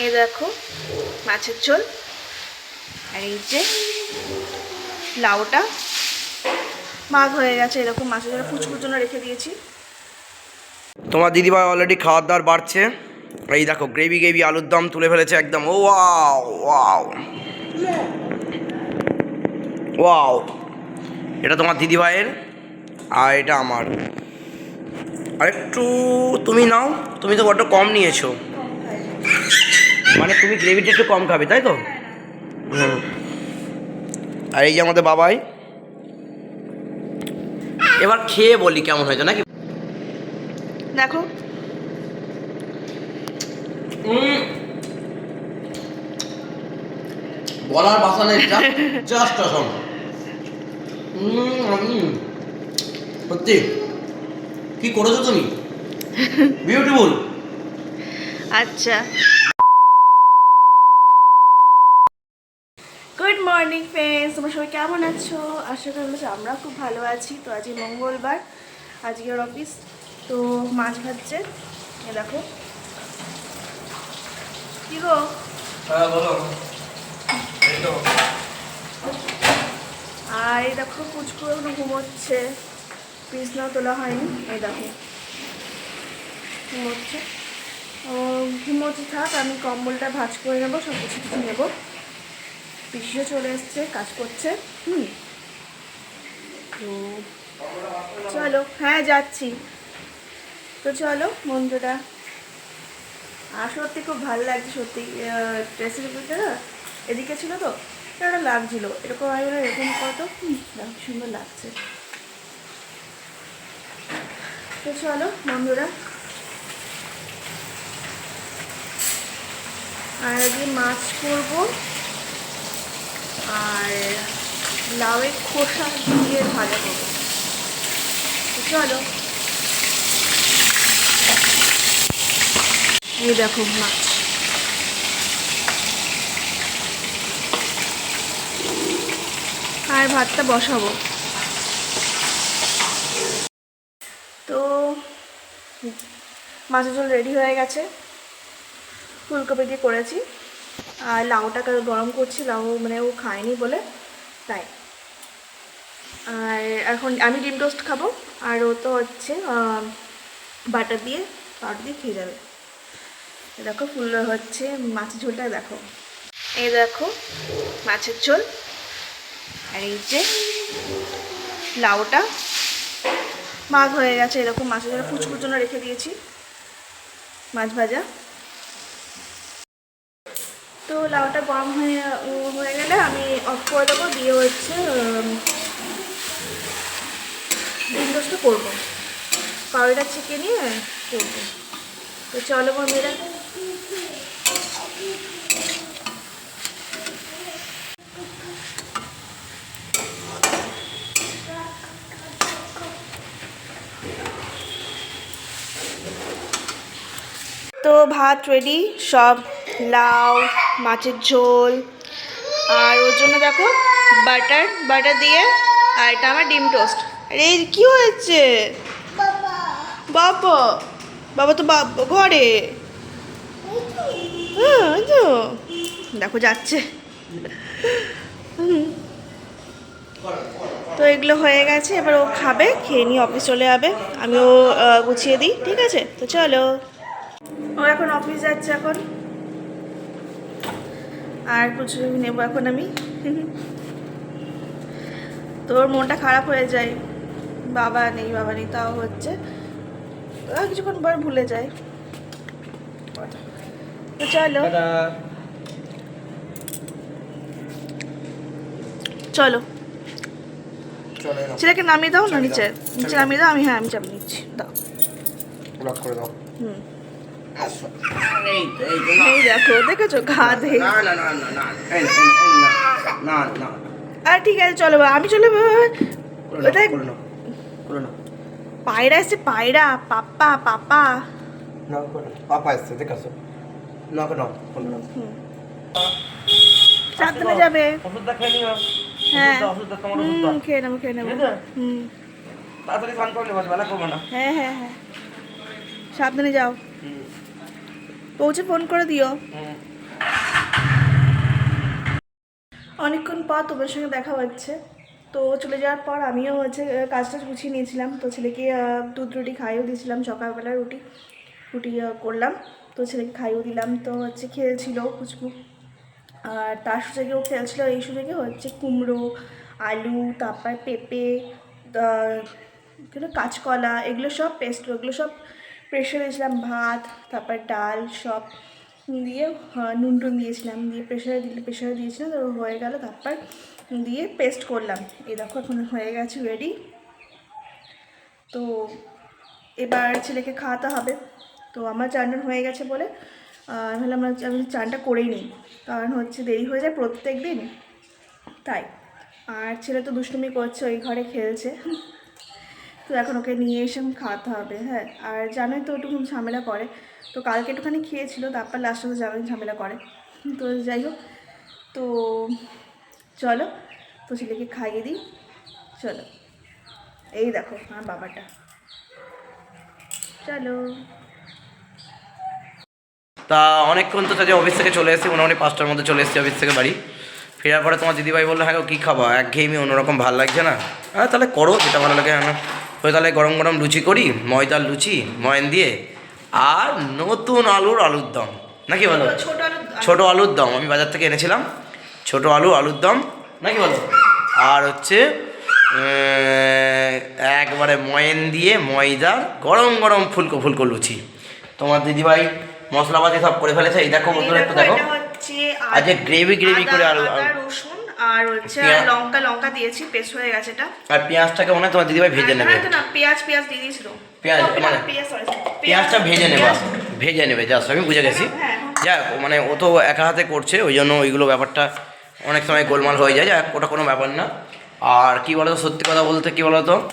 এই দেখো মাছের ঝোল। আর এই যে লাউটা। মাঘ হয়ে গেছে এরকম মাছের ঝোল ফুচকুর জন্য রেখে দিয়েছি। তোমার দিদিভাই অলরেডি খাওয়ার দাওয়ার বাড়ছে। এই দেখো গ্রেভি গ্রেভি আলুর দম তুলে ফেলেছে একদম। ও ওয়াও ওয়াও। ওয়াও। এটা তোমার দিদিভাইয়ের আর এটা আমার। আর একটু তুমি নাও তুমি তো বড্ড কম নিয়েছো। মানে তুমি গ্রেভিটা একটু কম খাবে তাই তো? আর এই যে আমাদের বাবাই। এবার খেয়ে বলি কেমন হয়েছে নাকি? দেখো। বলার ভাষা নেই জাস্ট অসম সত্যি কি করেছ তুমি? বিউটিফুল আচ্ছা গুড মর্নিং ফ্রেন্ডস তোমরা সবাই কেমন আছো? আশা করি আমরা খুব ভালো আছি। তো আজকে মঙ্গলবার। আজকের অফিস তো মাছ ভাজছে। এ দেখো। কি গো? হ্যাঁ আর এই দেখো পুচকু এখনও ঘুমোচ্ছে। বিছনাও তোলা হয়নি। এই দেখো। ঘুমোচ্ছে। ও ঘুমোচ্ছে থাক। আমি কম্বলটা ভাঁজ করে নেব সব কিছু কিছু নেব। পিসিও চলে এসছে, কাজ করছে। হুম। তো চলো হ্যাঁ যাচ্ছি। তো চলো, বন্ধুরা। আর সত্যি খুব ভালো লাগছে, সত্যি। ড্রেসের এদিকে ছিল তো এটা লাগছিল। এরকম আমি এরকম কত সুন্দর লাগছে। তো চলো, বন্ধুরা। আর আজকে মাছ করব। আর লাউয়ের খোসা দিয়ে ভাজা করব। চলো। এই দেখো মাছ। আর ভাতটা বসাবো। তো মাছের ঝোল রেডি হয়ে গেছে। ফুলকপি দিয়ে করেছি। আর লাউটা গরম করছি, লাউ মানে ও খায়নি বলে, তাই। আর এখন আমি ডিম টোস্ট খাব, আর ও তো হচ্ছে বাটার দিয়ে পাউডার দিয়ে খেয়ে যাবে। দেখো ফুল হচ্ছে মাছের ঝোলটা, দেখো। এই দেখো মাছের ঝোল। আর এই যে লাউটা মাঘ হয়ে গেছে, এরকম মাছের ঝোল ফুচকুর জন্য রেখে দিয়েছি, মাছ ভাজা। তো লাউটা গরম হয়ে হয়ে গেলে আমি অফ করে দেবো, দিয়ে হচ্ছে ডিম করব। পাউডার ছেঁকে নিয়ে করব। তো চলো বন্ধুরা। তো ভাত রেডি সব লাউ, মাছের ঝোল, আর ওর জন্য দেখো বাটার বাটার দিয়ে, আর এটা আমার ডিম টোস্ট। আরে কী হয়েছে? বাবা বাবা তো বাবা, ঘরে। হ্যাঁ তো। দেখো যাচ্ছে। তো এগুলো হয়ে গেছে, এবার ও খাবে, খেয়ে নিয়ে অফিস চলে যাবে। আমিও গুছিয়ে দিই, ঠিক আছে? তো চলো। ও এখন অফিস যাচ্ছে এখন। আর কিছু নেব এখন আমি। তোর মনটা খারাপ হয়ে যায়। বাবা নেই বাবা নেই তাও হচ্ছে। কিছুক্ষণ পর ভুলে যায়। তো চলো। চলো। ছেলেকে নামিয়ে দাও না নিচে? নিচে নামিয়ে দাও? আমি হ্যাঁ আমি চাপ নিচ্ছি। দাও। লক করে দাও। হুম। এই দেখো দেখেছ? ঘা দেখে না না না না না এই না, এই না, এই না না না। আর ঠিক আছে চলো আমি চলে পায়রা এসছে পায়রা পাপ্পা পাপা। পাপা এসছে দেখাছো সাবধানে যাবে। হ্যাঁ। খেয়ে নেব খেয়ে নেব। হুম। তাড়াতাড়ি স্নান করে নেব বেলা করব না। হ্যাঁ হ্যাঁ হ্যাঁ। সাবধানে যাও। হুম। পৌঁছে ফোন করে দিও। অনেকক্ষণ পর তোমার সঙ্গে দেখা হচ্ছে। তো চলে যাওয়ার পর আমিও হচ্ছে কাজটা গুছিয়ে নিয়েছিলাম। তো ছেলেকে দুধ রুটি খাইয়েও দিয়েছিলাম সকালবেলা রুটি রুটি করলাম। তো ছেলেকে খাইয়েও দিলাম। তো হচ্ছে খেয়েছিল কুচকু আর তার সুযোগে ও খেলছিল এই সুযোগে হচ্ছে কুমড়ো আলু তারপর পেঁপে কাঁচকলা এগুলো সব পেস্ট এগুলো সব প্রেশার দিয়েছিলাম ভাত তারপর ডাল সব দিয়ে আহ, নুন টুন দিয়েছিলাম দিয়ে প্রেশারে দিলে প্রেশারে দিয়েছিলাম তো হয়ে গেল তারপর দিয়ে পেস্ট করলাম। এই দেখো এখন হয়ে গেছে রেডি তো এবার ছেলেকে খাওয়াতে হবে। তো আমার চানটা হয়ে গেছে বলে আহ, আমি ভাবলাম আজ আমি চানটা করেই নিই। কারণ হচ্ছে দেরি হয়ে যায় প্রত্যেক দিন তাই আর ছেলে তো দুষ্টুমি করছে ওই ঘরে খেলছে। তো এখন ওকে নিয়ে এসে খাওয়াতে হবে হ্যাঁ। আর জানোই তো একটু ঝামেলা করে। তো কালকে একটুখানি খেয়েছিল, তারপর লাস্টে তো জানোই ঝামেলা করে। তো যাই হোক, তো চলো, তো ছেলেকে খাইয়ে দিই। চলো, এই দেখো আমার বাবাটা। চলো। তা অনেকক্ষণ তো তাদের অফিস থেকে চলে এসেছি, মোটামুটি পাঁচটার মধ্যে চলে এসেছি অফিস থেকে বাড়ি। ফেরার পরে তোমার দিদিভাই বলল হ্যাঁ কী খাবা? এক ঘেয়েমি অন্যরকম ভালো লাগছে না। হ্যাঁ তাহলে করো, যেটা ভালো লাগে হ্যাঁ ওই তাহলে গরম গরম লুচি করি ময়দার লুচি ময়ন দিয়ে আর নতুন আলুর আলুর দম। নাকি বলো? ছোট ছোট আলুর দম। আমি বাজার থেকে এনেছিলাম। ছোট আলু আলুর দম। নাকি বলো? আর হচ্ছে একবারে ময়েন দিয়ে ময়দার গরম গরম ফুলকো ফুলকো লুচি। তোমার দিদিভাই মশলাপাতি সব করে ফেলেছে। এই দেখো বন্ধুরা একটু দেখো। আজকে গ্রেভি গ্রেভি করে আলু আলু- রসুন আর হচ্ছে লঙ্কা লঙ্কা দিয়েছি পেস্ট হয়ে গেছে এটা। আর পেঁয়াজটাকে মনে হয় তোমার দিদিভাই ভেজে নেবে। হ্যাঁ, না পেঁয়াজ পেঁয়াজ দিয়ে দিয়েছিল। পেঁয়াজ, মানে- পেঁয়াজটা ভেজে নেবে। ভেজে নেবে জাস্ট আমি বুঝে গেছি। হ্যাঁ। যাক মানে ও তো একা হাতে করছে ওই জন্য ওইগুলো ব্যাপারটা অনেক সময় গোলমাল হয়ে যায়। যাক ওটা কোনো ব্যাপার না। আর কি বলতো সত্যি কথা বলতে কি বলতো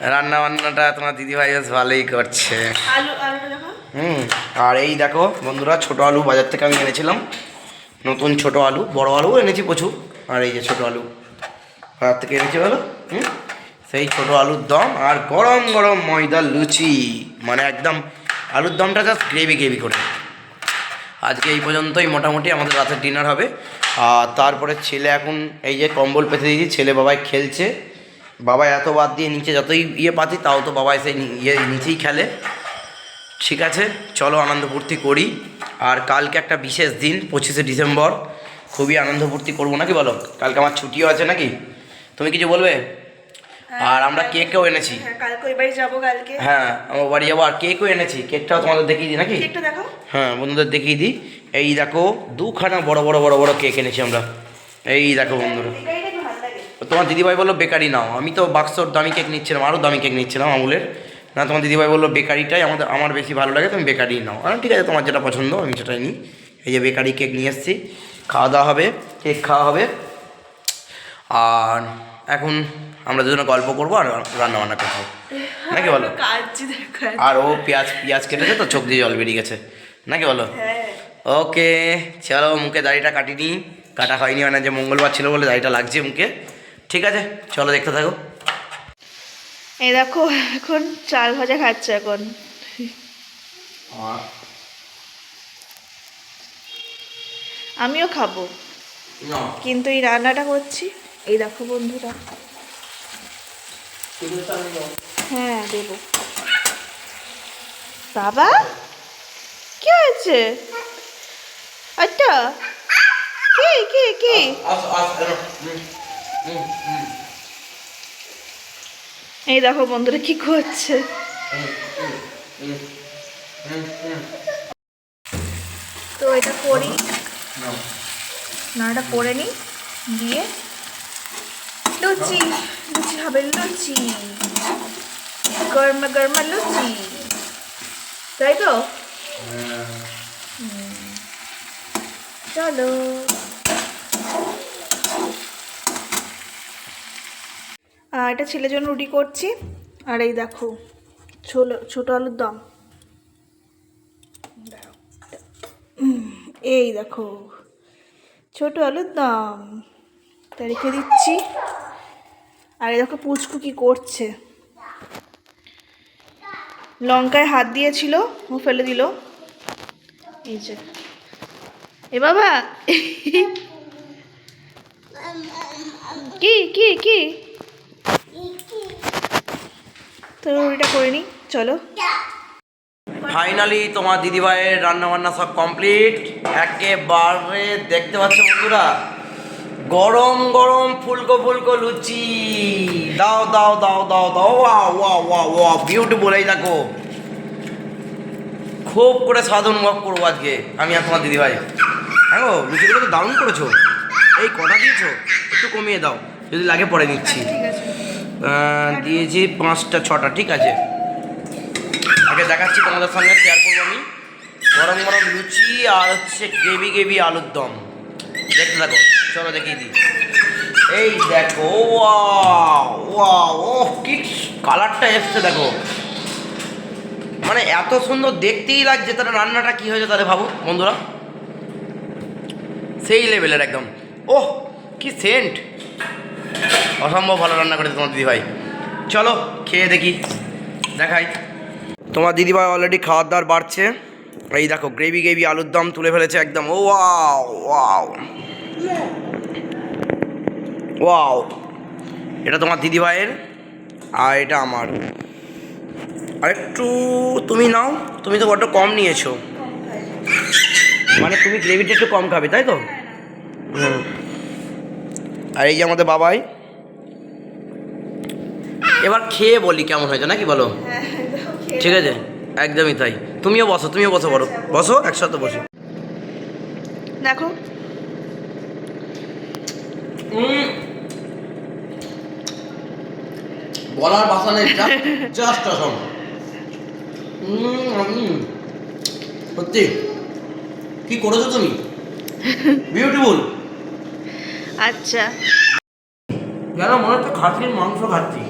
রান্না বান্নাটা তোমার দিদিভাই বেশ ভালোই করছে। আলু আলুটা দেখো। হুম আর এই দেখো বন্ধুরা ছোট আলু বাজার থেকে আমি এনেছিলাম। নতুন ছোট আলু, বড় আলু এনেছি প্রচুর। আর এই যে ছোট আলু বাজার থেকে এনেছি বলো হুম? সেই ছোট আলুর দম আর গরম গরম ময়দার লুচি মানে একদম আলুর দমটা জাস্ট গ্রেভি গ্রেভি করে। আজকে এই পর্যন্তই, মোটামুটি আমাদের রাতের ডিনার হবে। আর তারপরে ছেলে এখন এই যে কম্বল পেতে দিয়েছি, ছেলে বাবাই খেলছে। বাবা এত বাদ দিয়ে নিচে যতই ইয়ে পাতি, তাও তো বাবা এসে ইয়ে নিচেই খেলে। ঠিক আছে, চলো আনন্দ ফুর্তি করি। আর কালকে একটা বিশেষ দিন পঁচিশে ডিসেম্বর। খুবই আনন্দ ফুর্তি করব নাকি বলো? কালকে আমার ছুটিও আছে নাকি? তুমি কিছু বলবে? আর আমরা কেকও এনেছি। হ্যাঁ কালকে ওই বাড়ি যাব কালকে। হ্যাঁ আমার বাড়ি যাব। আর কেকও এনেছি। কেকটাও তোমাদের দেখিয়ে দিই নাকি? কেকটা দেখো হ্যাঁ বন্ধুদের দেখিয়ে দিই। এই দেখো দুখানা বড় বড় বড় বড় কেক এনেছি আমরা। এই দেখো বন্ধুরা। তোমার দিদিভাই বলল বেকারি নাও। আমি তো বাক্সর দামি কেক নিচ্ছিলাম আরও দামি কেক নিচ্ছিলাম আমুলের। না তোমার দিদিভাই বলল বেকারিটাই আমাদের আমার বেশি ভালো লাগে তুমি বেকারি নাও। আর ঠিক আছে তোমার যেটা পছন্দ আমি সেটাই নিই। এই যে বেকারি কেক নিয়ে এসেছি খাওয়া দাওয়া হবে কেক খাওয়া হবে। আর এখন আমরা দুজনে গল্প করব আর রান্না বান্না করব নাকি বলো? আর ও পেঁয়াজ পেঁয়াজ কেটেছে তো চোখ দিয়ে জল বেরিয়ে গেছে। নাকি বলো? হ্যাঁ। ওকে চলো মুখে দাড়িটা কাটিনি কাটা হয়নি মানে যে মঙ্গলবার ছিল বলে দাড়িটা লাগছে মুখে। ঠিক আছে চলো দেখতে থাকো। এই দেখো এখন চাল ভাজা খাচ্ছে এখন। আমিও খাব। কিন্তু এই রান্নাটা করছি। এই দেখো বন্ধুরা। হ্যাঁ দেব। বাবা কি হয়েছে? আচ্ছা কি কি কি? এই দেখো বন্ধুরা কি করছে? তো এটা করি। না এটা করে নিই দিয়ে লুচি লুচি হবে লুচি। গরমা গরমা লুচি। তাই তো? চলো। এটা ছেলের জন্য রুটি করছি। আর এই দেখো, ছোলো, ছোটো আলুর দম। এই দেখো, ছোট আলুর দম। তা রেখে দিচ্ছি। আর এই দেখো, পুচকু কি করছে। লঙ্কায় হাত দিয়েছিল, ও ফেলে দিল। এই যে। এ বাবা! কি কি কি? তো রুটিটা করে নিই চলো। ফাইনালি তোমার দিদিভাইয়ের রান্না বান্না সব কমপ্লিট একেবারে দেখতে পাচ্ছ বন্ধুরা গরম গরম ফুলকো ফুলকো লুচি। দাও দাও দাও দাও দাও ওয়া ওয়া ওয়া ওয়া বিউটিফুল এই দেখো। খুব করে স্বাদ অনুভব করব আজকে আমি আর তোমার দিদিভাই। হ্যাঁ গো লুচিগুলো তো দারুণ করেছ। এই কটা দিয়েছ একটু কমিয়ে দাও যদি লাগে পরে নিচ্ছি। ঠিক আছে। দিয়েছি পাঁচটা, ছটা, ঠিক আছে? আগে দেখাচ্ছি তোমাদের সঙ্গে শেয়ার করব আমি। গরম গরম লুচি আর হচ্ছে গ্রেভি গ্রেভি আলুর দম। দেখতে থাকো, চলো দেখিয়ে দিই। এই দেখো, ওয়াও ও কি কালারটা এসছে দেখো। মানে এত সুন্দর দেখতেই লাগছে, তাহলে রান্নাটা কি হয়েছে তাহলে ভাবো, বন্ধুরা। সেই লেভেলের একদম। ওহ, কি সেন্ট অসম্ভব ভালো রান্না করেছে তোমার দিদিভাই। চলো খেয়ে দেখি দেখাই। তোমার দিদিভাই অলরেডি খাওয়ার দাওয়ার বাড়ছে। এই দেখো গ্রেভি গ্রেভি আলুর দম তুলে ফেলেছে একদম। ও ওয়াও ওয়াও। ওয়াও। এটা তোমার দিদিভাইয়ের আর এটা আমার। আর একটু তুমি নাও তুমি তো বড্ড কম নিয়েছো। মানে তুমি গ্রেভিটা একটু কম খাবে তাই তো? হুম। আর এই যে আমাদের বাবাই। এবার খেয়ে বলি কেমন হয়েছে নাকি বলো? ঠিক আছে? একদমই তাই। তুমিও বসো তুমিও বসো বলো বসো একসাথে বসো। দেখো। বলার ভাষা নেই জাস্ট অসম সত্যি? কি করেছ তুমি? বিউটিফুল আচ্ছা। যেন মনে হচ্ছে খাসির মাংস খাচ্ছি।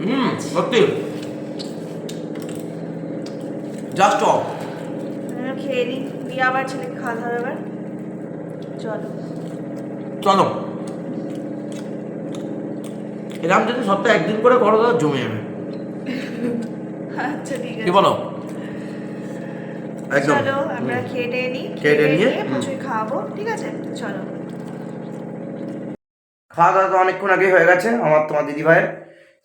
হুম সত্যি। জাস্ট অফ খেয়ে নিই দিয়ে আবার ছেলেকে খাওয়া হবে এবার। চলো। চলো। এরকম যদি সপ্তাহে একদিন করে করো তো জমে যাবে। আচ্ছা ঠিক কি আছে বলো? একদম। চলো আমরা খেয়ে টেয়ে নিই খেয়ে টেয়ে নিয়ে। প্রচুর খাওয়াবো ঠিক আছে? চলো। খাওয়া দাওয়া তো অনেকক্ষণ আগে হয়ে গেছে আমার তোমার দিদিভাইয়ের।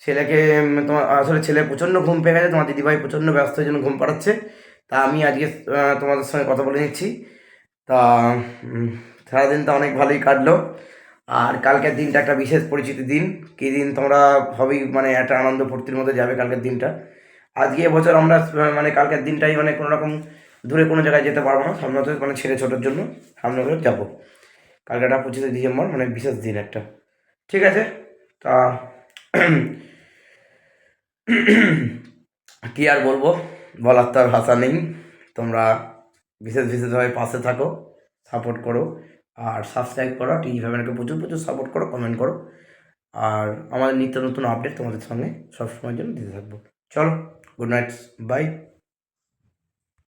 ছেলেকে তোমার আসলে ছেলে প্রচণ্ড ঘুম পেয়ে গেছে তোমার দিদিভাই প্রচণ্ড ব্যস্ত জন্য ঘুম পাড়াচ্ছে। তা আমি আজকে তোমাদের সঙ্গে কথা বলে নিচ্ছি। তা সারাদিন তো অনেক ভালোই কাটলো। আর কালকের দিনটা একটা বিশেষ পরিচিতি দিন। কী দিন তোমরা হবেই মানে একটা আনন্দ ফুর্তির মধ্যে যাবে কালকের দিনটা। আজকে এবছর আমরা মানে কালকের দিনটাই মানে কোনো রকম দূরে কোনো জায়গায় যেতে পারব না। সামনে তো মানে ছেলে ছোটোর জন্য সামনে করে যাব। কালকেটা পঁচিশে ডিসেম্বর মানে বিশেষ দিন একটা। ঠিক আছে? তা কি আর বলব? বলার তো আর ভাষা নেই। তোমরা বিশেষ বিশেষভাবে পাশে থাকো, সাপোর্ট করো। আর সাবস্ক্রাইব করো, টিভি ফ্যামিলিকে প্রচুর প্রচুর সাপোর্ট করো, কমেন্ট করো। আর আমাদের নিত্য নতুন আপডেট তোমাদের সঙ্গে সবসময়ের জন্য দিতে থাকব। চলো, গুড নাইট, বাই।